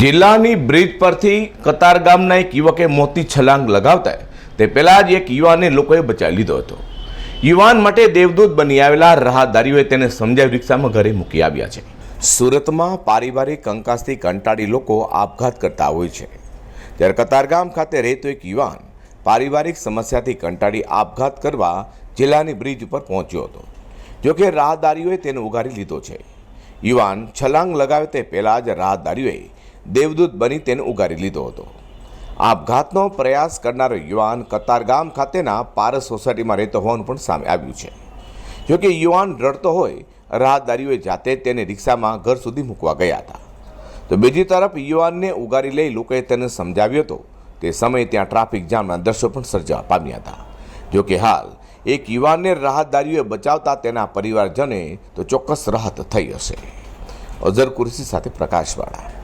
જિલ્લાની બ્રિજ પરથી કતાર ગામના એક યુવકે મોતી છલાંગ લગાવતા તે પહેલાં જ એક યુવાનને લોકોએ બચાવી લીધો હતો. યુવાન માટે દેવદૂત બની આવેલા રાહદારીઓએ તેને સમજાવી રિક્ષામાં ઘરે મૂકી આવ્યા છે. સુરતમાં પારિવારિક કંકાસથી કંટાળી લોકો આપઘાત કરતા હોય છે. ત્યારે કતારગામ ખાતે રહેતો એક યુવાન પારિવારિક સમસ્યાથી કંટાળી આપઘાત કરવા જિલ્લાની બ્રિજ ઉપર પહોંચ્યો હતો. જોકે રાહદારીઓએ તેને ઉગારી લીધો છે. યુવાન છલાંગ લગાવે તે પહેલાં જ રાહદારીઓએ દેવદૂત બની તેને ઉગારી લીધો હતો. આપઘાતનો પ્રયાસ કરનારો યુવાન કતારગામ ખાતેના પારસ સોસાયટીમાં રહેતો હોવાનું પણ સામે આવ્યું છે. જોકે યુવાન રડતો હોય, રાહદારીઓએ જાતે તેને રિક્ષામાં ઘર સુધી મૂકવા ગયા હતા. તો બીજી તરફ યુવાનને ઉગારી લઈ લોકોએ તેને સમજાવ્યો હતો. તે સમયે ત્યાં ટ્રાફિક જામના દ્રશ્યો પણ સર્જવા પામ્યા હતા. જોકે હાલ એક યુવાનને રાહતદારીઓએ બચાવતા તેના પરિવારજને તો ચોક્કસ રાહત થઈ હશે. અઝર કુરશી સાથે પ્રકાશવાળા.